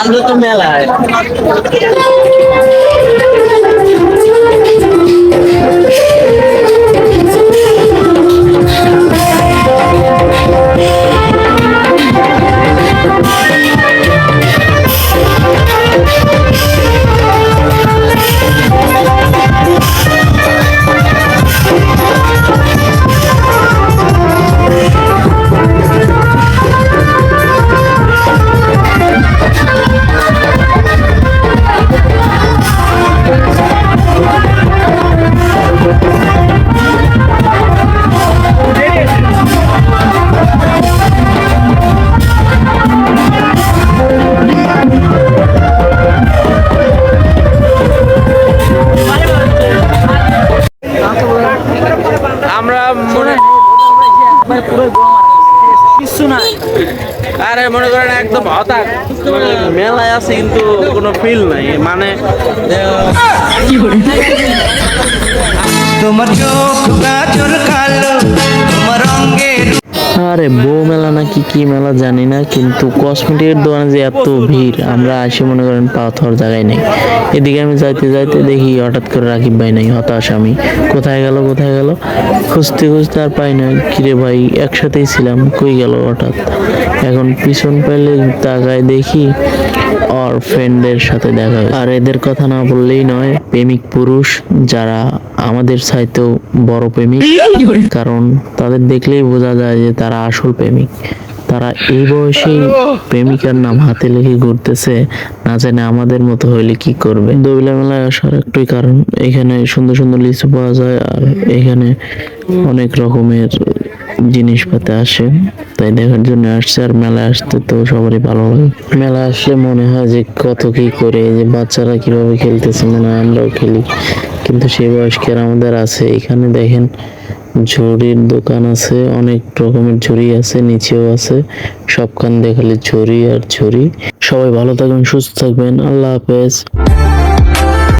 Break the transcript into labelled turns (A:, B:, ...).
A: আমরা তো মেলায়।
B: কিছু না
A: আরে মনে করেন একদম হতাশ মানে মেলায় আছে কিন্তু কোনো ফিল নাই মানে
C: তোমার
B: আরে বউ মেলা নাকি কি মেলা জানি না, কিন্তু কসমেটিকের দোকানে যে এত ভিড়, আমরা আসি মনে করেন পাথর জায়গায় নেই। এদিকে আমি যাইতে যাইতে দেখি হঠাৎ করে রাকিব ভাই নাই, হতাশ আমি। কোথায় গেল কোথায় গেল? খুঁজতে খুঁজতে আর পাই না কিরে ভাই, একসাথেই ছিলাম, কই গেল হঠাৎ? এখন পিছন পাইলে তাকায় দেখি আর ফ্রেন্ডদের সাথে দেখা হয়। আর এদের কথা না বললেই নয়, প্রেমিক পুরুষ যারা আমাদের চাইতেও বড় প্রেমিক, কারণ তাদের দেখলেই বোঝা যায় যে তারা আসল প্রেমিক তারা এই বয়সে প্রেমিকার নাম হাতে লেগে ঘুরতেছে, না জানে আমাদের মতো হইলে কি করবে দবিলা মেলায় আসার একটাই কারণ, এখানে সুন্দর সুন্দর লিচু পাওয়া যায়, আর এখানে অনেক রকমের জিনিসপাতি আসে। তাই দেখার জন্য আসছে, আর মেলা আসতে তো সবারই ভালো লাগে। মেলা আসলে মনে হয় যে কত কি করে, যে বাচ্চারা কীভাবে খেলতেছে মনে হয় আমরাও খেলি। কিন্তু সেই বয়স কি আর আমাদের আছে। এখানে দেখেন ঝুড়ির দোকান আছে, অনেক রকমের ঝুড়ি আছে, নিচেও আছে। সবখান দেখালে ঝুড়ি আর ঝুড়ি। সবাই ভালো থাকবেন, সুস্থ থাকবেন। আল্লাহ হাফেজ।